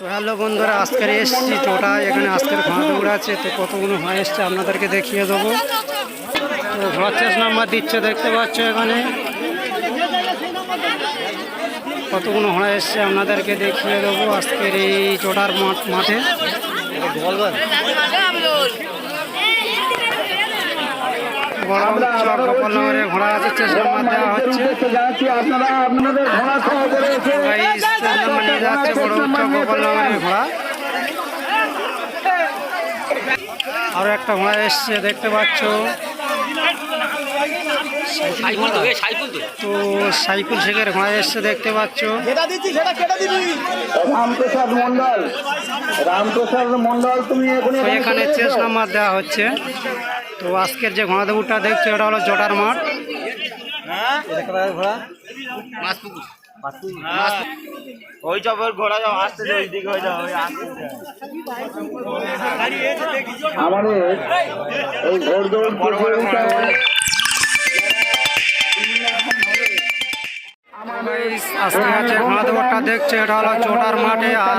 তো হ্যালো বন্ধুরা, আজকের এসছি টোটা এখানে আজকের ঘোড়া আছে, তো কতগুলো ঘোড়া এসছে আপনাদেরকে দেখিয়ে দেবো। তো চেস নাম্বার দিচ্ছে, দেখতে পাচ্ছ এখানে। কতগুলো ঘোড়া এসছে আপনাদেরকে দেখিয়ে দেবো আজকের এই টোটার মাঠ, মাঠে। ঘোড়া আছে নাম্বার দেওয়া হচ্ছে। আপনারা আপনাদের ঘোড়া খাওয়া করেছে গাইস চেস নাম্বার নিয়ে যাচ্ছে বড় উৎসব গোপালনগরের ঘোড়া। আরও একটা ঘোড়া এসছে দেখতে পাচ্ছ। তো সাইকেল তো তো সাইকুল শেখের ঘোড়া এসছে দেখতে পাচ্ছ। রামপ্রসাদ মন্ডল রামপ্রসাদ মন্ডল তুমি এখানে চেস নাম্বার দেওয়া হচ্ছে। তো আজকের যে ঘোড়া দৌড়টা দেখছ ওটা হলো জটার মাঠ। মাছ ওই চপর ঘোড়া যাও আসতে ওই হয়ে যাও আমাদের দেখছ এটা হলো চোটার মাঠে আর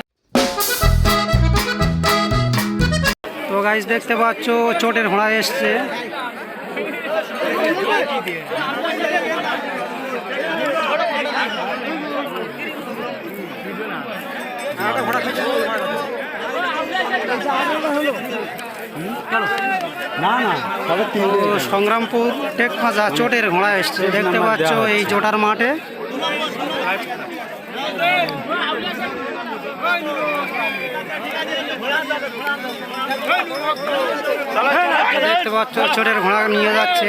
তো গাইস দেখতে পাচ্ছ, চোটের ঘোড়া এসছে। না না সংগ্রামপুর টেক ফাঁজা চোটের ঘোড়া এসছে। দেখতে পাচ্ছ এই চোটার মাঠে। দেখতে পাচ্ছ চোটের ঘোড়া নিয়ে যাচ্ছে।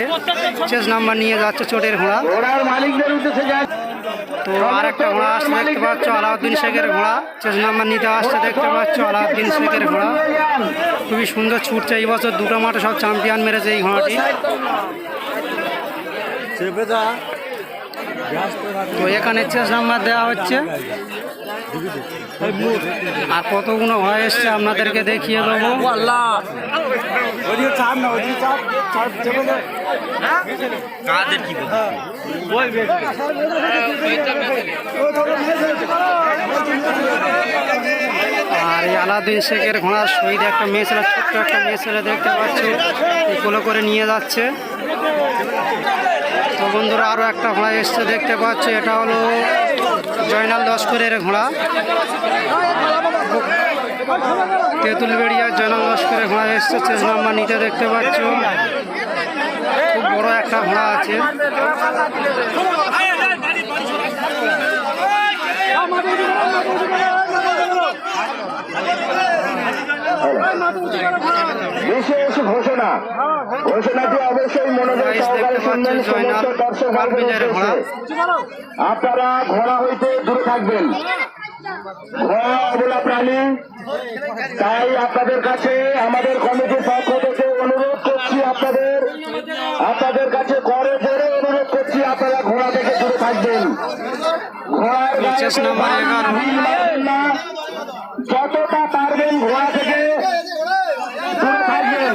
চেস নাম্বার নিয়ে যাচ্ছে চোটের ঘোড়া। ঘোড়ার মালিকদের উদ্দেশ্যে তো আর একটা ঘোড়া আসছে দেখতে পাচ্ছ আলাউদ্দিন শেখের ঘোড়া। চেস নাম্বার নিতে আসছে দেখতে পাচ্ছ আলাউদ্দিন শেখের ঘোড়া। খুবই সুন্দর ছুটছে এই বছর দুটো মাঠে সব চ্যাম্পিয়ন মেরেছে এই ঘোড়াটি। তো এখানে চেস নাম্বার দেওয়া হচ্ছে। আর কতগুলো ঘোড়া এসছে আপনাদেরকে দেখিয়ে দেবো। আর এই আলাউদ্দিন শেখের ঘোড়ার শহীদ একটা মেয়ে ছেলে, ছোট্ট একটা মেয়ে ছেলে দেখতে পাচ্ছি। এগুলো করে নিয়ে যাচ্ছে। তো বন্ধুরা আরও একটা ঘোড়া এসছে, দেখতে পাচ্ছি, এটা হলো জয়নাল লস্করের ঘোড়া। তেঁতুলবেড়িয়া জয়নাল লস্করের ঘোড়া এসছে, চেস নাম্বার নিতে দেখতে পাচ্ছ। খুব বড় একটা ঘোড়া আছে। ঘোষণা। ঘোষণাটি অবশ্যই মনোযোগ সহকারে শুনবেন সমস্ত দর্শক আপনারা ঘোড়া হইতে দূরে থাকবেন। ঘোড়া অবলা প্রাণী। তাই আপনাদের কাছে আমাদের কমিটির পক্ষ থেকে অনুরোধ করছি আপনাদের। আপনাদের কাছে করে করে অনুরোধ করছি আপনারা ঘোড়া থেকে দূরে থাকবেন। ঘোড়ার গায়ে চেস নাম্বার এগারো। ঢিল মারবেন না। যতটা পারবেন ঘোড়া থেকে দূরে থাকবেন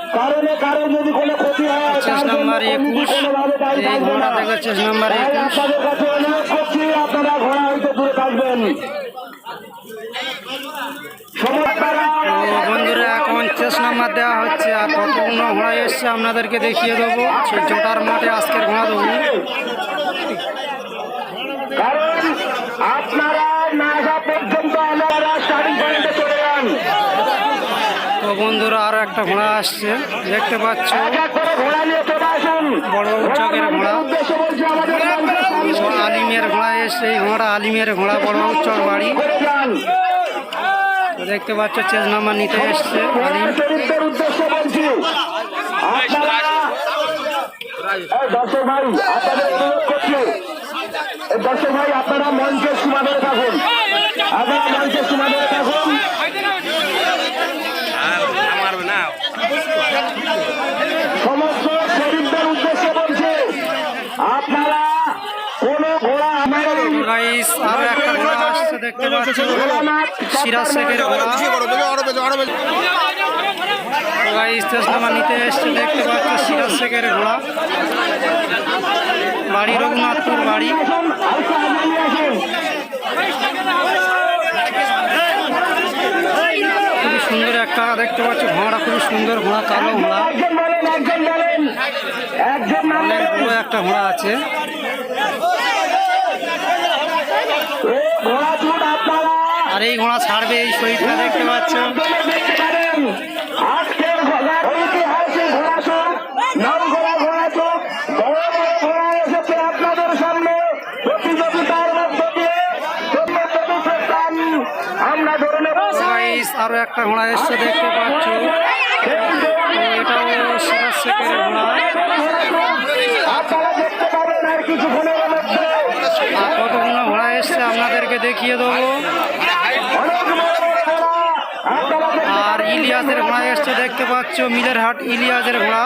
নাম্বার একুশ এই ঘোড়া না। থেকে নাম্বার একুশ। আপনাদের কাছে অনুরোধ করছি আপনারা ঘোড়া হইতে দূরে থাকবেন। বন্ধুরা এখন চেস নাম্বার দেওয়া হচ্ছে আর কতগুলো ঘোড়া এসছে আপনাদেরকে দেখিয়ে দেবো। সেই জোটার মাঠে আজকের ঘোড়া দেবো তো বন্ধুরা একটা ঘোড়া আসছে, দেখতে পাচ্ছ। বড় উচ্চকের ঘোড়া। আলিমের ঘোড়া এসছে এই ঘোড়া আলিমের ঘোড়া, বড় উচ্চক বাড়ি। দেখতে পাচ্ছ চেজ নাম্বার নিতে এসছে দর্শক ভাই আপনারা মঞ্চের সীমা ধরে থাকুন। আপনারা মঞ্চের সীমা ধরে থাকুন। দেখতে পাচ্ছ সিরাজ শেখের ঘোড়া নিতে এসছে দেখতে পাচ্ছ সিরাজ শেখের ঘোড়া বাড়ি রঘুনাথপুর বাড়ি। খুবই সুন্দর একটা দেখতে পাচ্ছ ঘোড়া খুবই সুন্দর ঘোড়া কালো ঘোড়া। অনেক বড় একটা ঘোড়া আছে এই ঘোড়া চুট আপনারা আর এই ঘোড়া ছাড়বে এই শহীদটা দেখতে পাচ্ছ আরও একটা ঘোড়া এসছে দেখতে পাচ্ছ। এটাও সিরাজ শেখের ঘোড়া। আপনারা দেখতে পাবেন আর কিছুক্ষণের মধ্যে আর কতগুলো ঘোড়া এসছে আপনাদেরকে দেখিয়ে দেবো। আর ইলিয়াসের ঘোড়া এসছে, দেখতে পাচ্ছ, মিলের হাট ইলিয়াসের ঘোড়া।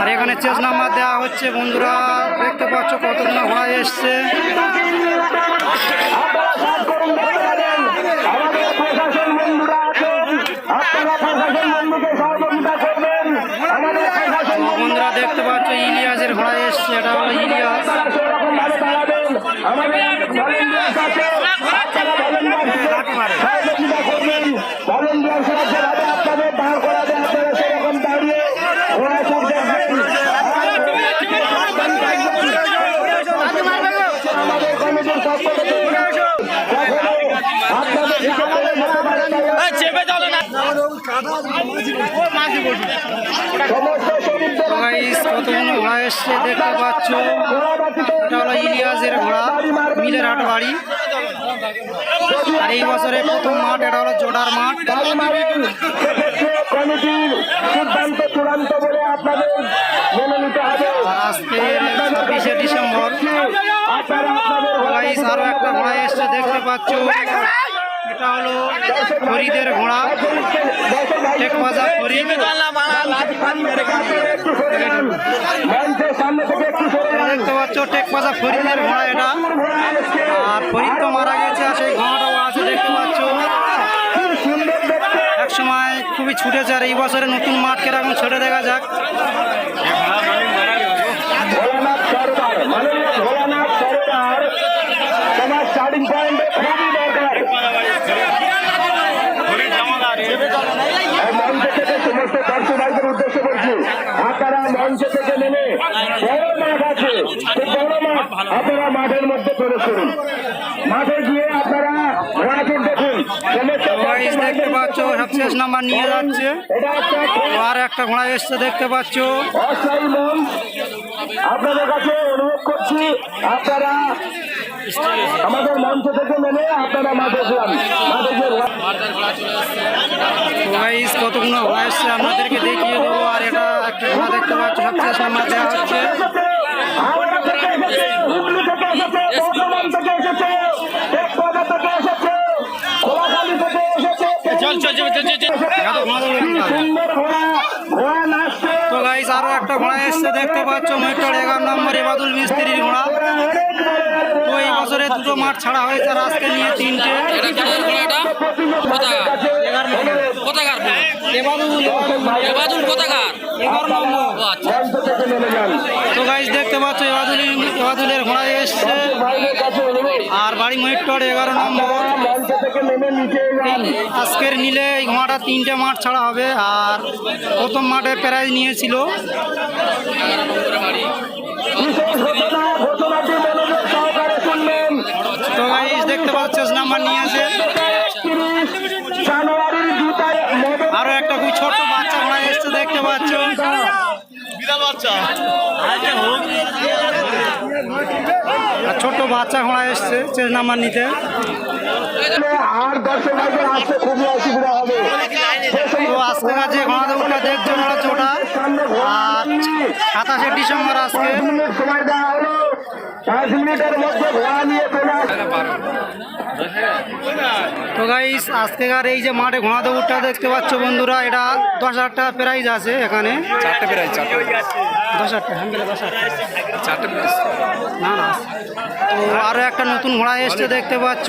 আর এখানে চেস নাম্বার দেওয়া হচ্ছে, বন্ধুরা, দেখতে পাচ্ছ কতগুলো ঘোড়া এসছে। বন্ধুরা, দেখতে পাচ্ছ ইলিয়াসের ঘোড়া এসছে, এটা হলো ইলিয়াস। আমাদের ভলেন্টিয়ার্স আছে আপনারা ভলেন্টিয়ার্স সহযোগিতা করবেন ভলেন্টিয়ার্স আছে আপনাদের দাঁড় করাবে আপনারা সেরকম দাঁড়িয়ে দেখবেন। আমাদের কমিটির পক্ষ থেকে না। সমস্ত গাইস কতগুলো ঘোড়া এসছে, দেখতে পাচ্ছ। ইলিয়াসের ঘোড়া, মিলের হাট বাড়ি। আর এই বছরে প্রথম মাঠ, এটা হলো জোড়ার মাঠ। ডিসেম্বর। আরও একটা ঘোড়া এসছে, দেখতে পাচ্ছ। এটা হলো ফরিদের ঘোড়া সরে এটা যান। দেখতে পাচ্ছ, টেক বাজার ফরিদের ঘোড়া এটা। আর ফরিদ তো মারা গেছে, আর সেই ঘোড়াটাও আছে, দেখতে পাচ্ছ। এক সময় খুবই ছুটেছে, আর এই বছরে নতুন মাঠ কীরকম ছেড়ে দেখা যাক ভোলানাথ সরকার মাননীয় ভোলানাথ সরকার তোমার স্টার্টিং পয়েন্টে খুবই দরকার এই মঞ্চ থেকে সমস্ত দর্শক ভাইদের উদ্দেশ্যে বলছি আপনারা মঞ্চ থেকে নেমে বড় মাঠ আছে। সেই বড় মাঠ আপনারা মাঠের মধ্যে প্রবেশ করুন। মাঠে গিয়ে আপনারা ঘোড়াচুর দেখুন। সমস্ত গাইস দেখতে পাচ্ছ সব শেষ নাম্বার নিয়ে যাচ্ছে। এটা একটা তো আর একটা ঘোড়া এসছে দেখতে পাচ্ছ। অস্থায়ী মন। আপনাদের কাছে অনুরোধ করছি আপনারা আমাদের মঞ্চ থেকে নেমে আপনারা মাঠে যান মাঠে গিয়ে তো গাইস কতগুলো ঘোড়া এসছে আপনাদেরকে দেখিয়ে দেবো আর এটা একটা ঘোড়া দেখতে পাচ্ছ সব শেষ নাম্বার দেওয়া হচ্ছে হাওড়া থেকে এসেছে হুগলি থেকে এসেছে বর্ধমান থেকে এসেছে টেকবাজার থেকে এসেছে খোলাখালী থেকে এসেছে চল চল চল চল চল এত ঘোড়া দেবো কি সুন্দর ঘোড়া ঘোড়া নাচছে তো গাইস আরো একটা ঘোড়া এসছে দেখতে পাচ্ছ মহিটার এগারো নম্বর এবাদুল মিস্ত্রির ঘোড়া অনেক বড় তো এই বছরে দুটো মাঠ ছাড়া হয়েছে আর আজকে নিয়ে তিনটে। কোথাকার এবাদুল কোথাকার? আচ্ছা। তো দেখতে পাচ্ছ এবাদুল এবাদুলের ঘোড়া এসছে। আর বাড়ি মহিটর এগারো নম্বর। আজকের নিলে এই ঘোড়াটা তিনটে মাঠ ছাড়া হবে। আর প্রথম মাঠে প্রাইজ নিয়েছিল। তো গাইস দেখতে পাচ্ছ নাম্বার আরও একটা খুব ছোট বাচ্চা ঘোড়া এসছে দেখতে পাচ্ছ। আর ছোট বাচ্চা ঘোড়া এসছে চেস নাম্বার নিতে। আর দর্শক ভাইদের আসতে খুবই অসুবিধা হবে। আজকে কাছে ঘোড়া ছোটা। ঘোড়া আর সাতাশে ডিসেম্বর আজকে। তো গাইস আজকেকার এই যে মাঠে ঘোড়া দৌড়টা দেখতে পাচ্ছ বন্ধুরা, এটা দশ হাজার টাকা প্রাইজ আছে এখানে। চারটে প্রাইজ দশ হাজার হ্যান্ডেলে দশ হাজার না না তো আরও একটা নতুন ঘোড়া এসছে দেখতে পাচ্ছ।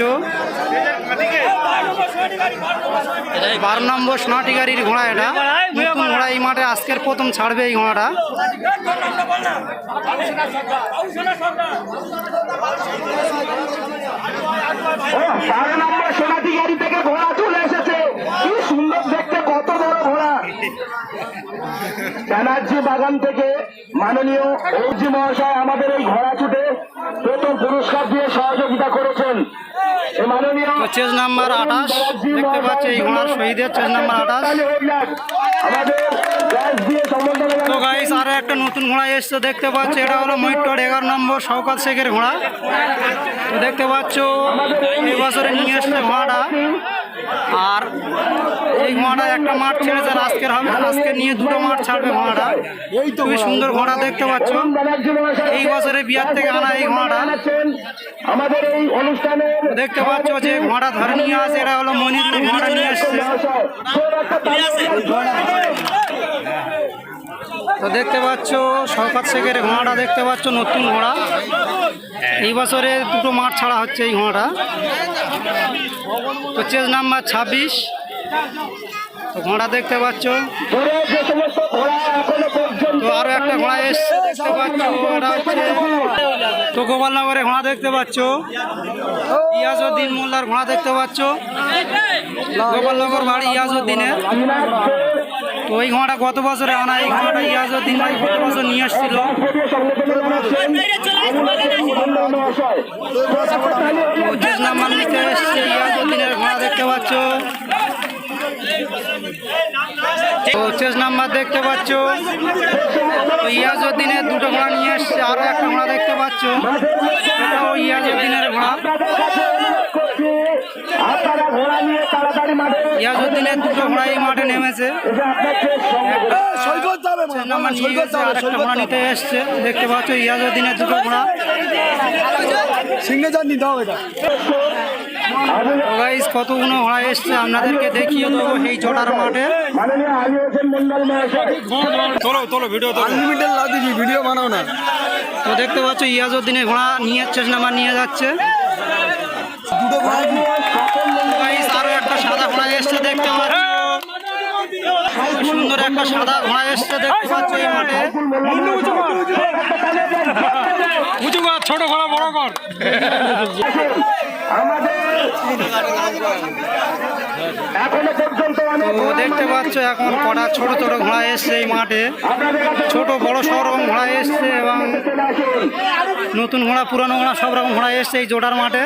বারো নম্বর সোনাটি গাড়ির ঘোড়া এটা। নতুন ঘোড়া এই মাঠে আজকের প্রথম ছাড়বে এই ঘোড়াটা। বারো নম্বর সোনাটি গাড়ি থেকে ঘোড়া চলে এসেছে। কি সুন্দর দেখতে কত বড় ঘোড়া। ব্যানার্জি বাগান থেকে মাননীয় ঔজি মহাশয় আমাদের এই ঘোড়া ছুটে প্রথম পুরস্কার দিয়ে সহযোগিতা করেছেন। চেজ নাম্বার আঠাশ দেখতে পাচ্ছ এই ঘোড়ার শহীদের চেজ নাম্বার আঠাশ। তো গাইস আরও একটা নতুন ঘোড়া এসছে দেখতে পাচ্ছ এটা হলো মহিটর এগারো নম্বর শওকাত শেখের ঘোড়া। তো দেখতে পাচ্ছ এই বছরে নিয়ে এসছে ঘোড়াটা। আর এই ঘোড়াটা একটা মাঠ ছেড়েছে আজকের হবে আজকে নিয়ে দুটো মাঠ ছাড়বে ঘোড়াটা। খুবই সুন্দর ঘোড়া। দেখতে পাচ্ছ। এই বছরে বিহার থেকে আনা এই ঘোড়াটা। আমাদের এই অনুষ্ঠানের দেখতে পাচ্ছ যে ঘোড়া ধরে নিয়ে আসে এটা হলো মনিরপুর ঘোড়া নিয়ে এসছে তো দেখতে পাচ্ছ শওকাত শেখের ঘোড়াটা দেখতে পাচ্ছ নতুন ঘোড়া। এই বছরে দুটো মাঠ ছাড়া হচ্ছে এই ঘোড়াটা। তো চেজ নাম্বার ছাব্বিশ। ঘোড়া দেখতে পাচ্ছ। যে তো আরও একটা ঘোড়া এসছে দেখতে পাচ্ছ ওটা হচ্ছে তো গোপালনগরে ঘোড়া দেখতে পাচ্ছ। ইয়াজউদ্দিন মোল্লার ঘোড়া দেখতে পাচ্ছ। গোপালনগর বাড়ি ইয়াজউদ্দিনের। তো ওই ঘোড়াটা গত বছরে আনা, এই ঘোড়াটা ইয়াজউদ্দিন ভাই গত বছর নিয়ে এসেছিল। তো চেজ নাম্বার এসছে, ইয়াজউদ্দিনের ঘোড়া দেখতে পাচ্ছ। চেজ নাম্বার দেখতে পাচ্ছ। তো ইয়াজউদ্দিনের দুটো ঘোড়া নিয়ে এসছে আরও একটা ঘোড়া দেখতে পাচ্ছ। এটাও ইয়াজউদ্দিনের ঘোড়া। ইয়াজউদ্দিনের দুটো ঘোড়া এই মাঠে নেমেছে। আর ঘোড়া নিতে এসছে। দেখতে পাচ্ছ, ইয়াজউদ্দিনের দুটো ঘোড়া। সিগনেচার নিতে হবে এটা। গাইস কতগুলো ঘোড়া এসছে আপনাদেরকে দেখিয়ে দেবো এই জোটার মাঠে। আনলিমিটেড লাভ দিবি ভিডিও বানাও না। তো দেখতে পাচ্ছ ইয়াজউদ্দিনের ঘোড়া নিয়ে চেজ নাম্বার নিয়ে যাচ্ছে। দুটো আরও একটা সাদা ঘোড়া এসছে দেখতে পাচ্ছ। সুন্দর একটা সাদা ঘোড়া এসছে দেখতে পাচ্ছ এই মাঠে। উঁচু ছোট ঘোড়া বড় কর তো দেখতে পাচ্ছ এখন কটা ছোট ছোট ঘোড়া এসছে এই মাঠে ছোট বড় সব রকম ঘোড়া এসছে এবং নতুন ঘোড়া পুরানো ঘোড়া সব রকম ঘোড়া এসছে এই জোটার মাঠে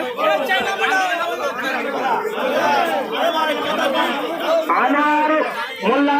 মোল্লা